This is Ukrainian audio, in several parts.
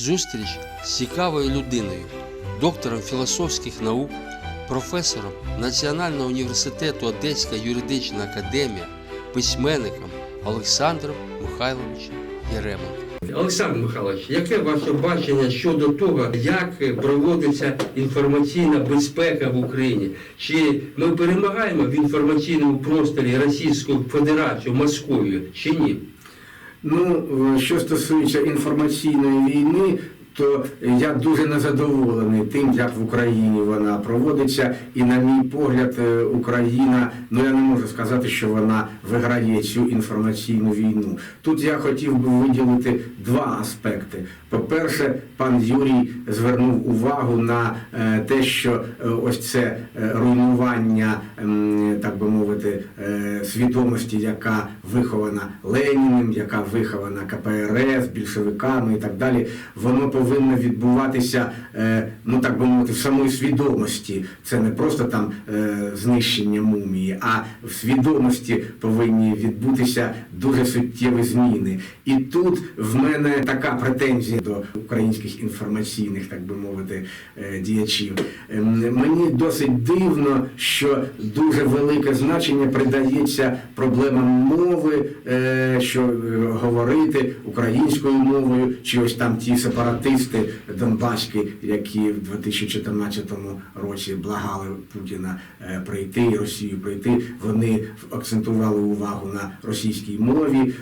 Зустріч з цікавою людиною, доктором філософських наук, професором Національного університету Одеська юридична академія, письменником Олександром Михайловичем Єременко. Олександр Михайлович, яке ваше бачення щодо того, як проводиться інформаційна безпека в Україні? Чи ми перемагаємо в інформаційному просторі Російську Федерацію, Московію, чи ні? Ну, е, що стосується інформаційної війни, то я дуже незадоволений тим, як в Україні вона проводиться. І, на мій погляд, е, Україна, ну я не можу сказати, що вона виграє цю інформаційну війну. Тут я хотів би виділити два аспекти. По-перше, пан Юрій звернув увагу на е, те, що е, ось це руйнування, так би мовити, свідомості, яка вихована Леніним, яка вихована КПРС, більшовиками і так далі, воно повинно відбуватися, е, ну так би мовити, в самої свідомості. Це не просто там е, знищення мумії, а в свідомості повинні відбутися дуже суттєві зміни. І тут в мене така претензія до українських інформаційних, так би мовити, е, діячів. Ем, Мені досить дивно, що дуже велике значення придається проблемам мови, що говорити українською мовою, чи ось там ті сепаратисти Донбаські, які в 2014 році благали Путіна е, прийти і Росію прийти. Вони акцентували увагу на російській мові.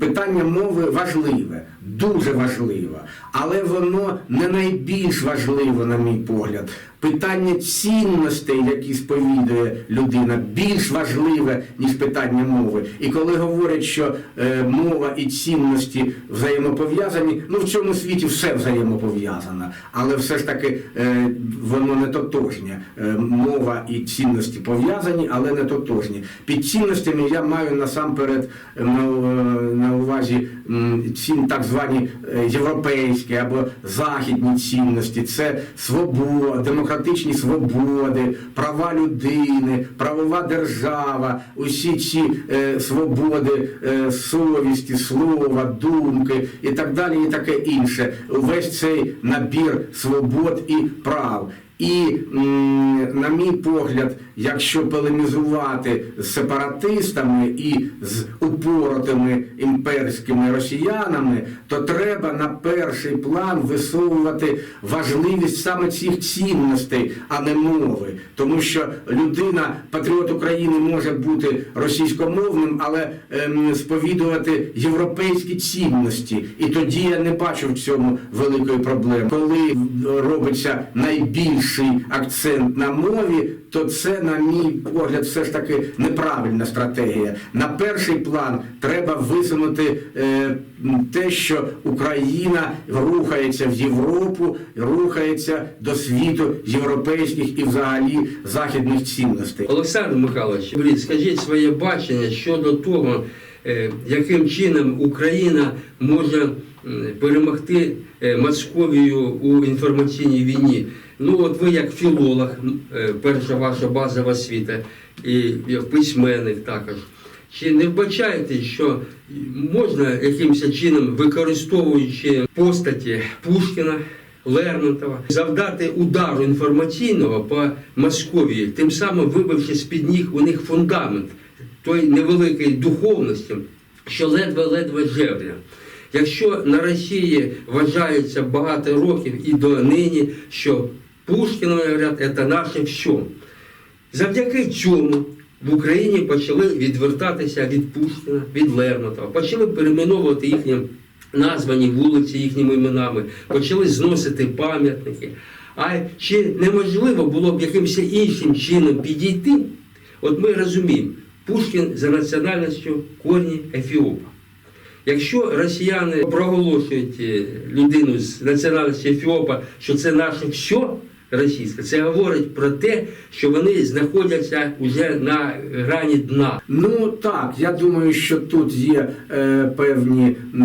Питання мови важливе, дуже важливе, але воно не найбільш важливе, на мій погляд. Питання цінностей, які сповідує людина, більш важливе, ніж питання мови. І коли говорять, що е, мова і цінності взаємопов'язані, ну в цьому світі все взаємопов'язано, але все ж таки е, воно не тотожнє. Е, мова і цінності пов'язані, але не тотожні. Під цінностями я маю насамперед е, на, увазі м, ці так звані е, європейські або західні цінності. Це свобода, демократичні свободи, права людини, правова держава, усі ці е, свободи е, совісті, слова, думки і так далі, і таке інше. Весь цей набір свобод і прав. І, на мій погляд, якщо полемізувати з сепаратистами і з упоротими імперськими росіянами, то треба на перший план висовувати важливість саме цих цінностей, а не мови. Тому що людина, патріот України, може бути російськомовним, але ем, сповідувати європейські цінності. І тоді я не бачу в цьому великої проблеми. Коли робиться найбільший акцент на мові, то це, на мій погляд, все ж таки неправильна стратегія. На перший план треба висунути е, те, що Україна рухається в Європу, рухається до світу європейських і взагалі західних цінностей. Олександр Михайлович, скажіть своє бачення щодо того, е, яким чином Україна може перемогти е, Московію у інформаційній війні. Ну, от ви як філолог, е, перша ваша базова освіта, і письменник також. Чи не вбачаєте, що можна якимось чином, використовуючи постаті Пушкіна, Лермонтова, завдати удару інформаційного по Московії, тим самим вибивши з-під ніг у них фундамент той невеликої духовності, що ледве-ледве жевря. Якщо на Росії вважається багато років і до нині, що Пушкін, говорять, це наше все. Завдяки цьому в Україні почали відвертатися від Пушкіна, від Лермонтова, почали перейменовувати їхні названі вулиці їхніми іменами, почали зносити пам'ятники. А чи неможливо було б якимось іншим чином підійти? От ми розуміємо, Пушкін за національністю корні Ефіопа. Якщо росіяни проголошують е, людину з національності Ефіопа, що це наше все, російська. Це говорить про те, що вони знаходяться вже на грані дна. Ну так, я думаю, що тут є е, певні е,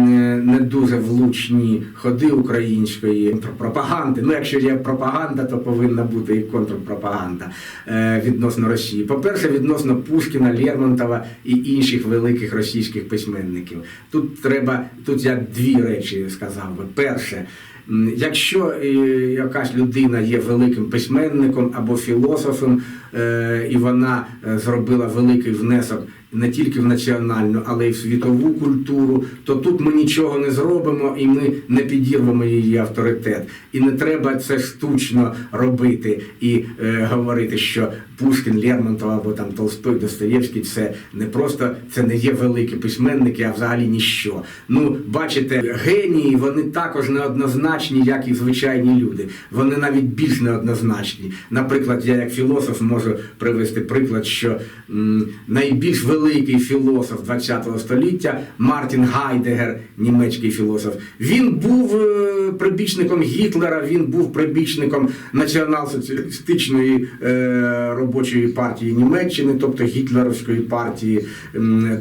не дуже влучні ходи української пропаганди. Ну, якщо є пропаганда, то повинна бути і контрпропаганда е, відносно Росії. По-перше, відносно Пушкіна, Лермонтова і інших великих російських письменників. Тут треба, тут я дві речі сказав би. Перше. Якщо е, якась людина є великим письменником або філософом, е, і вона е, зробила великий внесок не тільки в національну, але й в світову культуру, то тут ми нічого не зробимо і ми не підірвемо її авторитет. І не треба це штучно робити і е, говорити, що Пушкін, Лермонтов або там Толстой, Достоєвський це не просто це не є великі письменники, а взагалі ніщо. Ну, бачите, генії вони також неоднозначні, як і звичайні люди. Вони навіть більш неоднозначні. Наприклад, я як філософ можу привести приклад, що м, найбільш великий філософ ХХ століття Мартін Гайдегер, німецький філософ, він був е, прибічником Гітлера, він був прибічником націонал-соціалістичної е, робочої партії Німеччини, тобто гітлерівської партії.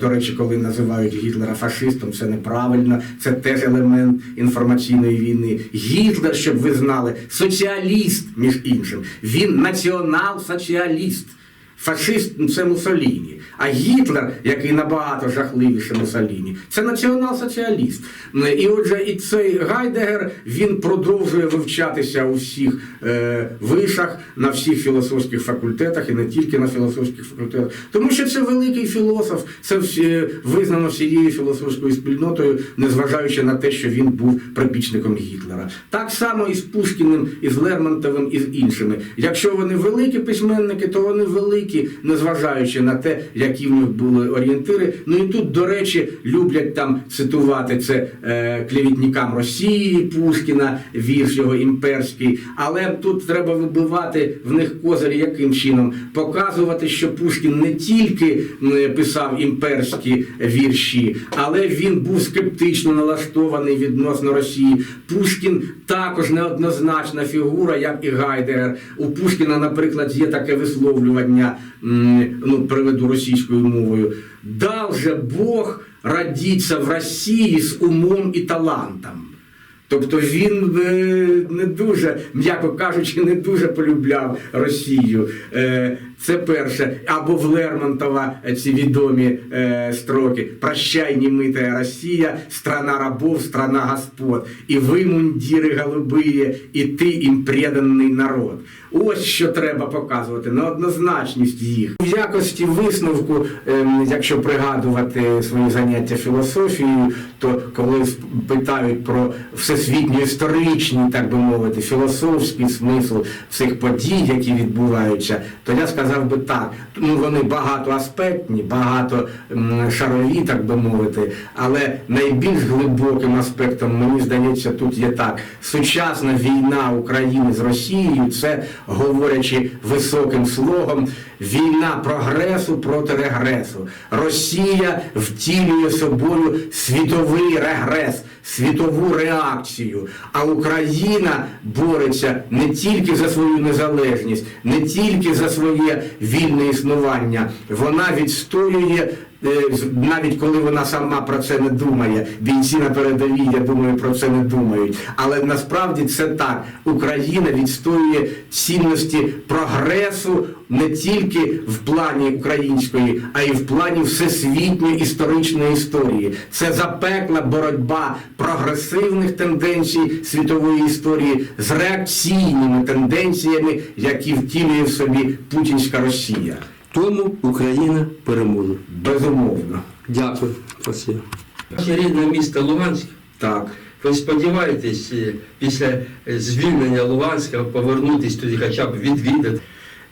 До речі, коли називають Гітлера фашистом, це неправильно, це теж елемент інформаційної війни. Гітлер, щоб ви знали, соціаліст, між іншим, він націонал-соціаліст. Фашист це Муссоліні, а Гітлер, який набагато жахливіше Муссоліні, це націонал-соціаліст. І отже, і цей Гайдегер він продовжує вивчатися у всіх е, вишах, на всіх філософських факультетах і не тільки на філософських факультетах, тому що це великий філософ, це всі, визнано всією філософською спільнотою, незважаючи на те, що він був прибічником Гітлера. Так само і з Пушкіним, і з Лермонтовим, і з іншими. Якщо вони великі письменники, то вони великі, незважаючи на те, які в них були орієнтири. Ну і тут, до речі, люблять там цитувати це е, клівітникам Росії, Пушкіна, вірш його імперський. Але тут треба вибивати в них козирі яким чином, показувати, що Пушкін не тільки писав імперські вірші, але він був скептично налаштований відносно Росії. Пушкін також неоднозначна фігура, як і Гайдегер. У Пушкіна, наприклад, є таке висловлювання, ну, приведу російською мовою. Дал же Бог радіться в Росії з умом і талантом. Тобто він е, не дуже, м'яко кажучи, не дуже полюбляв Росію. Е, Це перше. Або в Лермонтова ці відомі е, строки Прощай, немитая Росія, страна рабов, страна господ, і ви, мундіри голубиє, і ти їм преданий народ. Ось що треба показувати, неоднозначність їх. В якості висновку, ем, якщо пригадувати свої заняття філософією, то коли питають про всесвітньо історичний, так би мовити, філософський смисл цих подій, які відбуваються, то я сказав би так. Ну вони багатоаспектні, багато шарові, так би мовити, але найбільш глибоким аспектом, мені здається, тут є так: сучасна війна України з Росією, це говорячи високим слогом, війна прогресу проти регресу. Росія втілює собою світовий регрес, світову реакцію. А Україна бореться не тільки за свою незалежність, не тільки за своє вільне існування, вона відстоює. Е, Навіть коли вона сама про це не думає, бійці на передовій, я думаю, про це не думають. Але насправді це так. Україна відстоює цінності прогресу не тільки в плані української, а й в плані всесвітньої історичної історії. Це запекла боротьба прогресивних тенденцій світової історії з реакційними тенденціями, які втілює в собі путінська Росія. Тому Україна переможе. Безумовно. Дякую. Спасибо. Ваше рідне місто Луганськ. Так. Ви сподіваєтесь е, після е, звільнення Луганська повернутися туди, хоча б відвідати?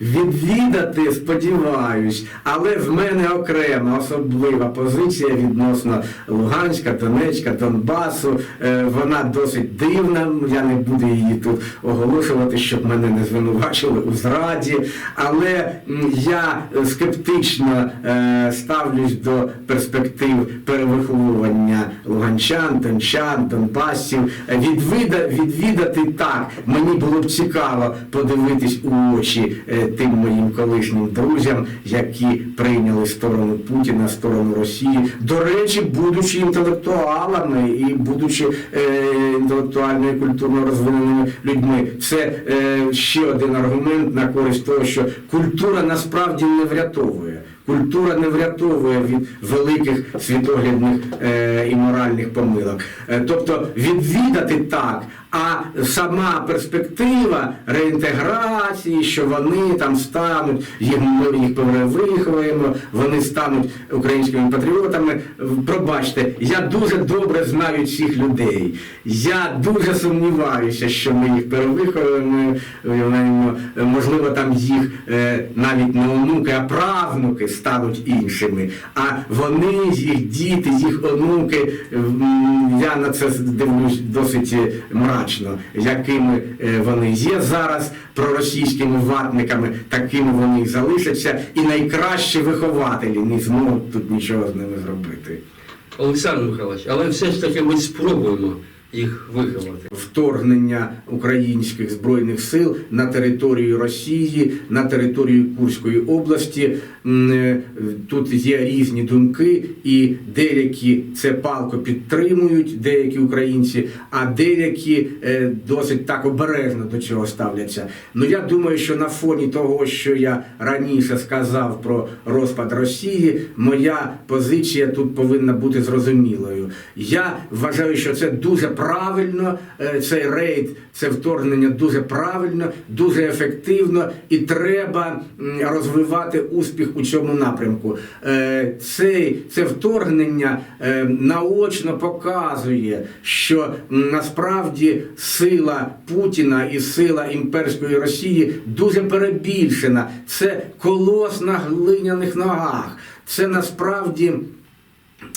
Відвідати, сподіваюсь, але в мене окрема особлива позиція відносно Луганська, Донецька, Донбасу. Е, Вона досить дивна. Я не буду її тут оголошувати, щоб мене не звинувачили у зраді. Але я скептично е, ставлюсь до перспектив перевиховування луганчан, дончан, донбасів. Відвіда, відвідати так. Мені було б цікаво подивитись у очі е, тим моїм колишнім друзям, які прийняли сторону Путіна, сторону Росії. До речі, будучи інтелектуалами і будучи е, інтелектуально і культурно розвиненими людьми, це е, ще один аргумент на користь того, що культура насправді не врятовує. Культура не врятовує від великих світоглядних е, і моральних помилок. Е, тобто відвідати так, а сама перспектива реінтеграції, що вони там стануть, їх, ми їх перевиховуємо, вони стануть українськими патріотами. Пробачте, я дуже добре знаю цих людей. Я дуже сумніваюся, що ми їх перевиховуємо, можливо, там їх е, навіть не онуки, а правнуки стануть іншими. А вони, їх діти, їх онуки, я на це дивлюсь досить мрачно, якими е, вони є зараз проросійськими ватниками, такими вони і залишаться, і найкращі вихователі не зможуть тут нічого з ними зробити. Олександр Михайлович, але все ж таки ми спробуємо їх виховати. вторгнення українських збройних сил на територію Росії, на територію Курської області. Е, Тут є різні думки, і деякі це палко підтримують, деякі українці, а деякі е, досить так обережно до цього ставляться. Ну я думаю, що на фоні того, що я раніше сказав про розпад Росії, моя позиція тут повинна бути зрозумілою. Я вважаю, що це дуже правильно. е, Цей рейд, це вторгнення дуже правильно, дуже ефективно, і треба розвивати успіх у цьому напрямку. Е, Цей, це вторгнення е, наочно показує, що насправді сила Путіна і сила імперської Росії дуже перебільшена. Це колос на глиняних ногах. Це насправді.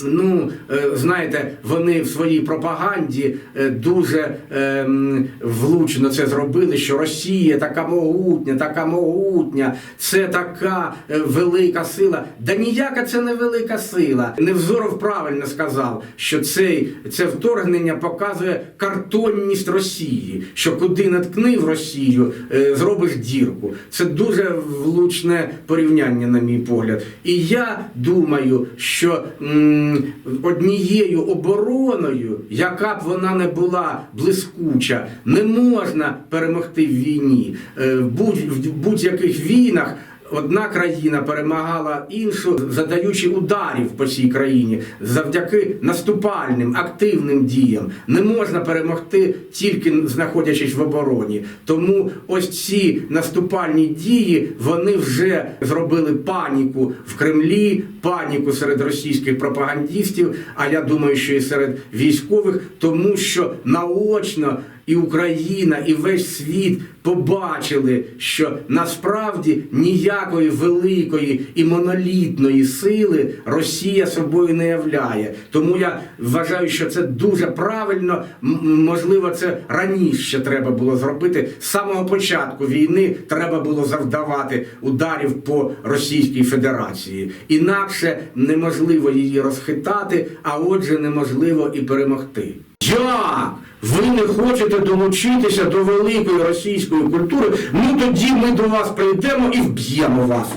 Ну, е, знаєте, вони в своїй пропаганді е, дуже ем, влучно це зробили, що Росія така могутня, така могутня, це така е, велика сила. Да ніяка це не велика сила. Невзоров правильно сказав, що цей, це вторгнення показує картонність Росії, що куди наткни в Росію, зробиш дірку. Це дуже влучне порівняння, на мій погляд. І я думаю, що однією обороною, яка б вона не була блискуча, не можна перемогти в війні. Е, В будь- в будь-яких війнах. Одна країна перемагала іншу, задаючи ударів по цій країні завдяки наступальним активним діям. Не можна перемогти тільки знаходячись в обороні. Тому ось ці наступальні дії вони вже зробили паніку в Кремлі, паніку серед російських пропагандистів. А я думаю, що і серед військових, тому що наочно і Україна, і весь світ побачили, що насправді ніякої великої і монолітної сили Росія собою не являє. Тому я вважаю, що це дуже правильно. Можливо, це раніше треба було зробити. З самого початку війни треба було завдавати ударів по Російській Федерації. Інакше неможливо її розхитати, а отже, неможливо і перемогти. Як? Ви не хочете долучитися до великої російської культури? Ну тоді ми до вас прийдемо і вб'ємо вас.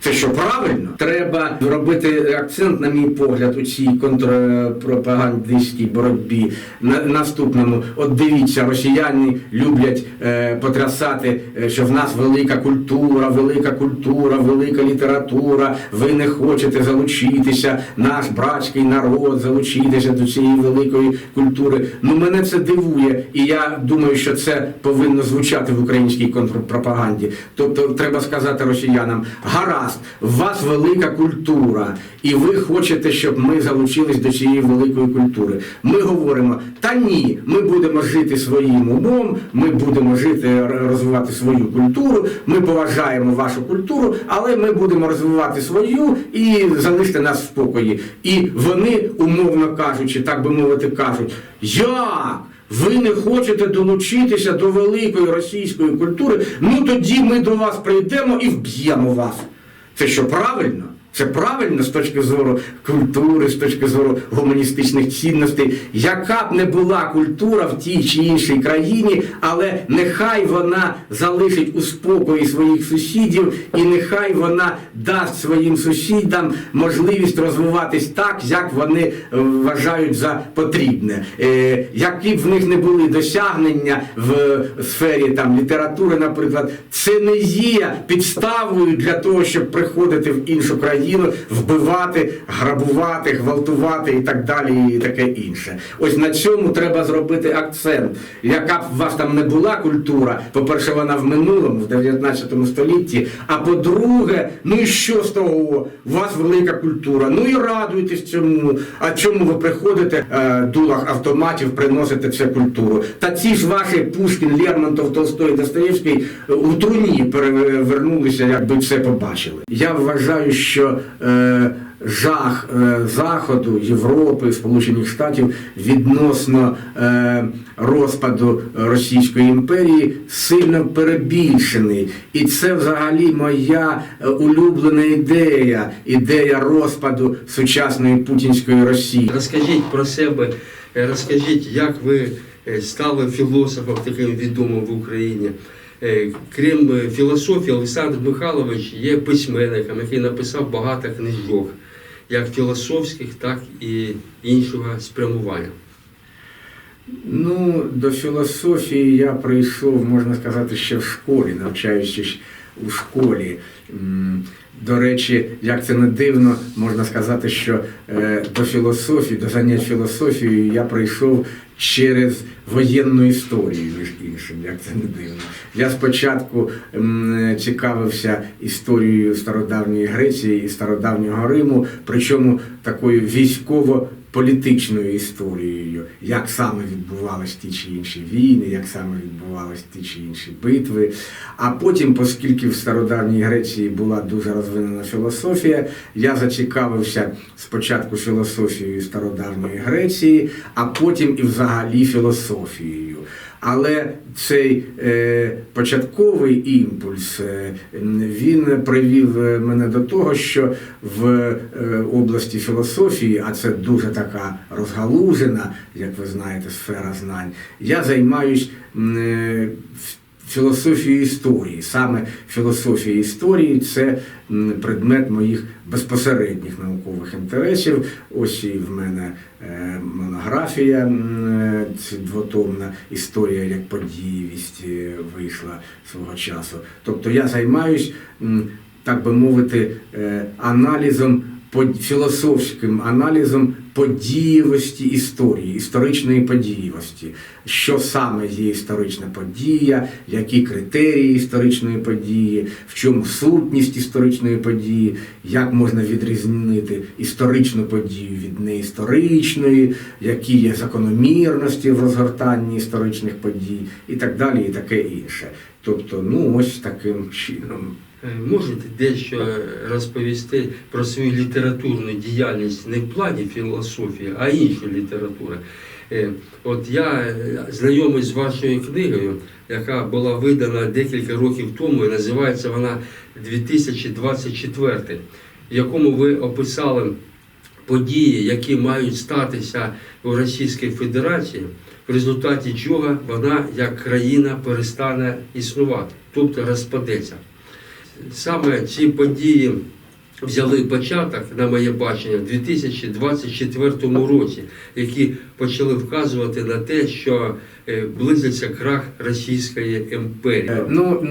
Це що правильно? Треба робити акцент, на мій погляд, у цій контрпропагандистській боротьбі. На наступному, от дивіться, росіяни люблять е, потрясати, е, що в нас велика культура, велика культура, велика література. Ви не хочете залучитися, наш братський народ, залучитися до цієї великої культури. Ну мене це дивує, і я думаю, що це повинно звучати в українській контрпропаганді. Тобто, треба сказати росіянам, гаразд. Гаразд, у вас велика культура, і ви хочете, щоб ми залучились до цієї великої культури. Ми говоримо, та ні, ми будемо жити своїм умом, ми будемо жити, розвивати свою культуру, ми поважаємо вашу культуру, але ми будемо розвивати свою і залиште нас в спокої. І вони, умовно кажучи, так би мовити, кажуть, як? Ви не хочете долучитися до великої російської культури, ну тоді ми до вас прийдемо і вб'ємо вас. Це що правильно? Це правильно з точки зору культури, з точки зору гуманістичних цінностей. Яка б не була культура в тій чи іншій країні, але нехай вона залишить у спокої своїх сусідів, і нехай вона дасть своїм сусідам можливість розвиватись так, як вони е, вважають за потрібне. Е, які б в них не були досягнення в сфері там літератури, наприклад, це не є підставою для того, щоб приходити в іншу країну, вбивати, грабувати, гвалтувати і так далі, і таке інше. Ось на цьому треба зробити акцент. Яка б у вас там не була культура, по-перше, вона в минулому, в 19 столітті, а по-друге, ну і що з того? У вас велика культура. Ну і радуйтесь цьому. А чому ви приходите е, дулах автоматів, приносите цю культуру? Та ці ж ваші Пушкін, Лермонтов, Толстой, Достоєвський е, у труні перевернулися, якби це побачили. Я вважаю, що е, жах е, Заходу, Європи, Сполучених Штатів відносно е, розпаду Російської імперії сильно перебільшений. І це взагалі моя е, улюблена ідея, ідея розпаду сучасної путінської Росії. Розкажіть про себе, е, розкажіть, як ви е, стали філософом таким відомим в Україні. Е, Крім е, філософії, Олександр Михайлович є письменником, який написав багато книжок, як філософських, так і іншого спрямування. Ну, до філософії я прийшов, можна сказати, ще в школі, навчаючись у школі. До речі, як це не дивно, можна сказати, що е, до філософії, до занять філософією я прийшов через воєнну історію, між іншим, як це не дивно. Я спочатку цікавився історією стародавньої Греції і стародавнього Риму, причому такою військово політичною історією, як саме відбувались ті чи інші війни, як саме відбувались ті чи інші битви. А потім, оскільки в стародавній Греції була дуже розвинена філософія, я зацікавився спочатку філософією стародавньої Греції, а потім і взагалі філософією. Але цей е, початковий імпульс е, він привів е, мене до того, що в області філософії, а це дуже така розгалужена, як ви знаєте, сфера знань, я займаюсь е, історії. Саме філософія історії це предмет моїх безпосередніх наукових інтересів. Ось і в мене е, монографія е, двотомна історія як подіївість е, вийшла свого часу. Тобто я займаюсь, так би мовити, аналізом філософським аналізом подієвості історії, історичної подієвості. Що саме є історична подія, які критерії історичної події, в чому сутність історичної події, як можна відрізнити історичну подію від неісторичної, які є закономірності в розгортанні історичних подій і так далі, і таке інше. Тобто, ну ось таким чином. Е, Можете дещо розповісти про свою літературну діяльність не в плані філософії, а іншої літератури. Е, От я е, знайомий з вашою книгою, яка була видана декілька років тому, і називається вона 2024, в якому ви описали події, які мають статися у Російській Федерації, в результаті чого вона як країна перестане існувати, тобто розпадеться. Саме ці події взяли початок на моє бачення в 2024 році, які почали вказувати на те, що е, близиться крах Російської імперії. Е, Ну,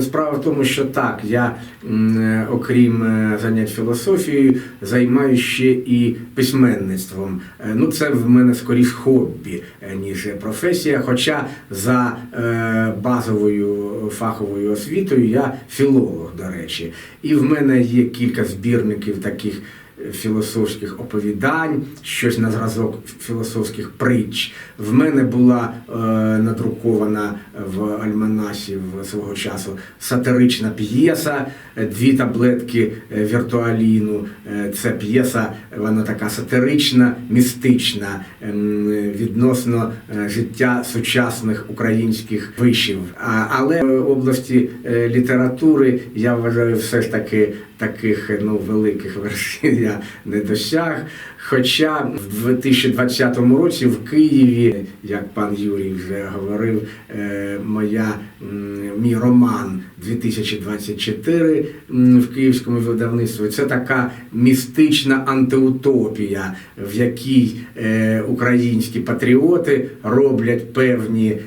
справа в тому, що так, я, е, окрім занять філософією, займаюся ще і письменництвом. Ну, це в мене скоріш хобі, ніж професія. Хоча за базовою фаховою освітою я філолог, до речі. І в мене є кілька збірників таких філософських оповідань, щось на зразок філософських притч. В мене була е, надрукована в альманасі в свого часу сатирична п'єса, е, дві таблетки е, віртуаліну. Е, Це п'єса, вона така сатирична, містична ем, відносно е, життя сучасних українських вишів. Але в області е, літератури я вважаю все ж таки таких ну, великих вершин я не досяг. Хоча в 2020 році в Києві, як пан Юрій вже говорив, е, моя, мій роман 2024 м, в київському видавництві це така містична антиутопія, в якій е, українські патріоти роблять певні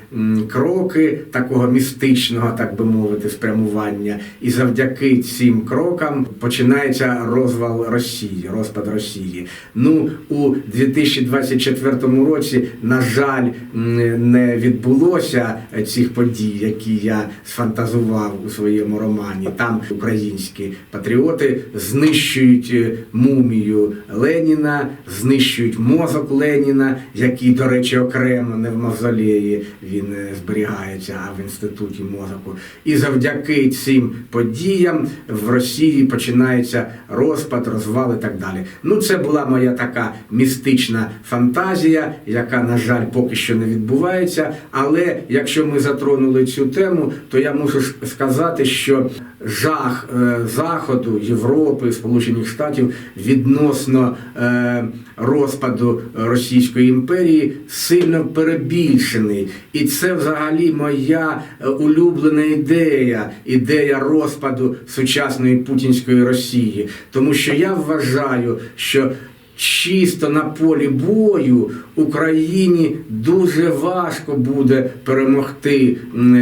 кроки такого містичного, так би мовити, спрямування. І завдяки цим крокам починається розвал Росії, розпад Росії. Ну у 2024 році, на жаль, не відбулося цих подій, які я сфантазував у своєму романі. Там українські патріоти знищують е, мумію Леніна, знищують мозок Леніна, який, до речі, окремо не в мавзолеї він е, зберігається, а в інституті мозоку. І завдяки цим подіям в Росії починається розпад, розвал і так далі. Ну, це була моя така містична фантазія, яка, на жаль, поки що не відбувається. Але якщо ми затронули цю тему, то я мушу ж сказати, що жах е, Заходу, Європи, Сполучених Штатів відносно е, розпаду Російської імперії сильно перебільшений. І це взагалі моя е, улюблена ідея, ідея розпаду сучасної путінської Росії. Тому що я вважаю, що чисто на полі бою Україні дуже важко буде перемогти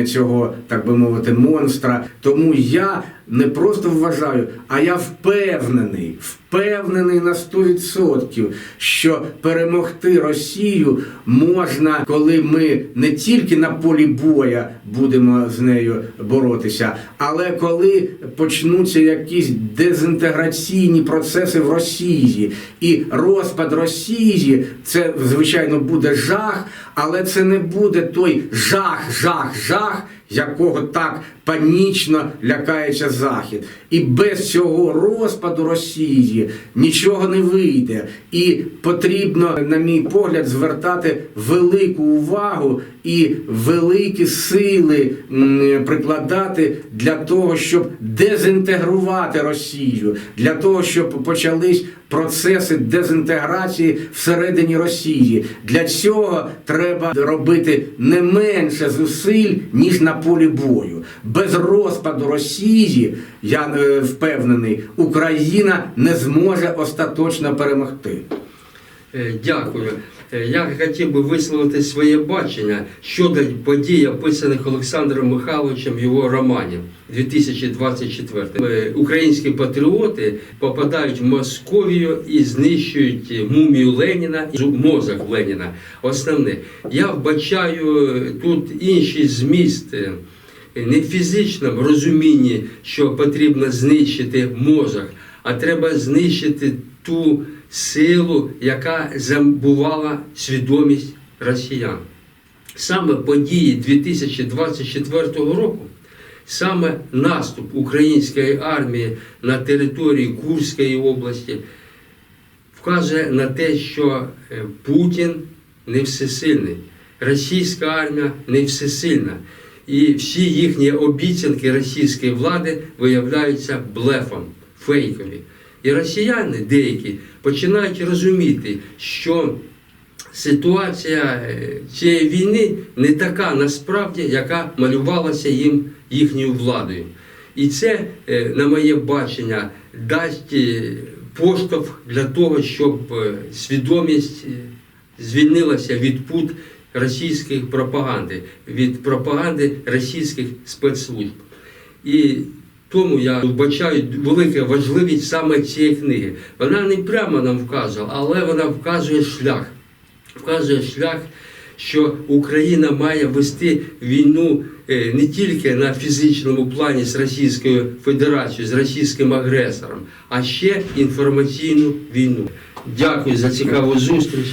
цього, так би мовити, монстра. Тому я не просто вважаю, а я впевнений, впевнений на 100%, що перемогти Росію можна, коли ми не тільки на полі боя будемо з нею боротися, але коли почнуться якісь дезінтеграційні процеси в Росії. І розпад Росії, це звичайно буде жах, але це не буде той жах, жах, жах, якого так панічно лякається Захід. І без цього розпаду Росії нічого не вийде. І потрібно, на мій погляд, звертати велику увагу і великі сили прикладати для того, щоб дезінтегрувати Росію, для того, щоб почались процеси дезінтеграції всередині Росії. Для цього треба робити не менше зусиль, ніж на полі бою. Без розпаду Росії, я е, впевнений, Україна не зможе остаточно перемогти. Е, Дякую. Е, Я хотів би висловити своє бачення щодо подій, описаних Олександром Михайловичем в його романі 2024. Е, Українські патріоти попадають в Московію і знищують мумію Леніна і мозок Леніна. Основне, я вбачаю е, тут інший зміст. е, Не в фізичному розумінні, що потрібно знищити мозок, а треба знищити ту силу, яка забувала свідомість росіян. Саме події 2024 року, саме наступ української армії на території Курської області вказує на те, що е, Путін не всесильний, російська армія не всесильна. І всі їхні обіцянки російської влади виявляються блефом, фейкові. І росіяни деякі починають розуміти, що ситуація е, цієї війни не така насправді, яка малювалася їм їхньою владою. І це, е, на моє бачення, дасть е, поштовх для того, щоб свідомість звільнилася від пут російської пропаганди, від пропаганди російських спецслужб. І тому я вбачаю велику важливість саме цієї книги. Вона не прямо нам вказує, але вона вказує шлях. Вказує шлях, що Україна має вести війну е, не тільки на фізичному плані з Російською Федерацією, з російським агресором, а ще інформаційну війну. Дякую за цікаву зустріч.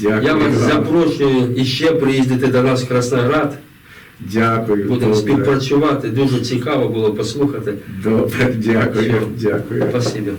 Дякую. Я вас запрошую і ще приїздити до нас в Красноград. Дякую. Будемо добре. співпрацювати. Дуже цікаво було послухати. Добре, дякую, Все. дякую. Спасибі.